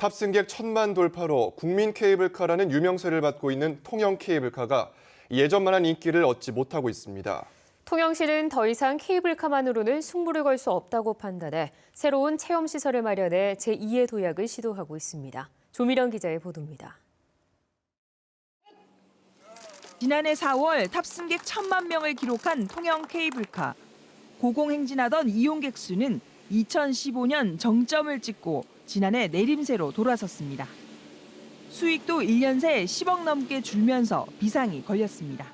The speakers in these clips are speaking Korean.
탑승객 천만 돌파로 국민 케이블카라는 유명세를 받고 있는 통영 케이블카가 예전만한 인기를 얻지 못하고 있습니다. 통영시는 더 이상 케이블카만으로는 승부를 걸 수 없다고 판단해 새로운 체험 시설을 마련해 제2의 도약을 시도하고 있습니다. 조미령 기자의 보도입니다. 지난해 4월 탑승객 1천만 명을 기록한 통영 케이블카. 고공행진하던 이용객 수는 2015년 정점을 찍고 지난해 내림세로 돌아섰습니다. 수익도 1년 새 10억 넘게 줄면서 비상이 걸렸습니다.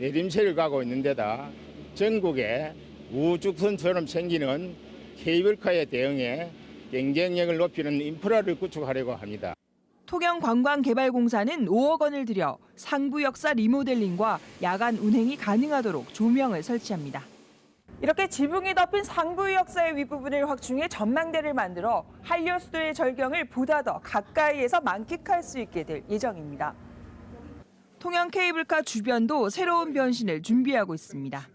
내림세를 가고 있는 데다 전국에 우주선처럼 생기는 케이블카에 대응해 경쟁력을 높이는 인프라를 구축하려고 합니다. 통영관광개발공사는 5억 원을 들여 상부 역사 리모델링과 야간 운행이 가능하도록 조명을 설치합니다. 이렇게 지붕이 덮인 상부 역사의 윗부분을 확충해 전망대를 만들어 한려수도의 절경을 보다 더 가까이에서 만끽할 수 있게 될 예정입니다. 통영 케이블카 주변도 새로운 변신을 준비하고 있습니다.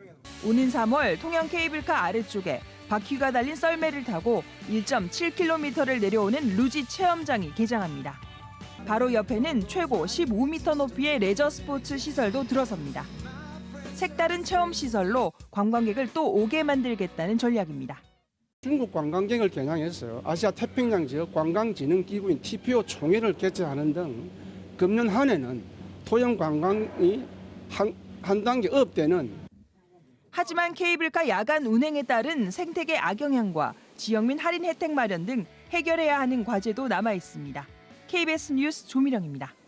오는 3월 통영 케이블카 아래쪽에 바퀴가 달린 썰매를 타고 1.7km를 내려오는 루지 체험장이 개장합니다. 바로 옆에는 최고 15m 높이의 레저 스포츠 시설도 들어섭니다. 색다른 체험 시설로 관광객을 또 오게 만들겠다는 전략입니다. 중국 관광객을 겨냥해서 아시아 태평양 지역 관광진흥기구인 TPO 총회를 개최하는 등 금년 한 해는 토양 관광이 한, 한 단계 업되는 하지만 케이블카 야간 운행에 따른 생태계 악영향과 지역민 할인 혜택 마련 등 해결해야 하는 과제도 남아 있습니다. KBS 뉴스 조미령입니다.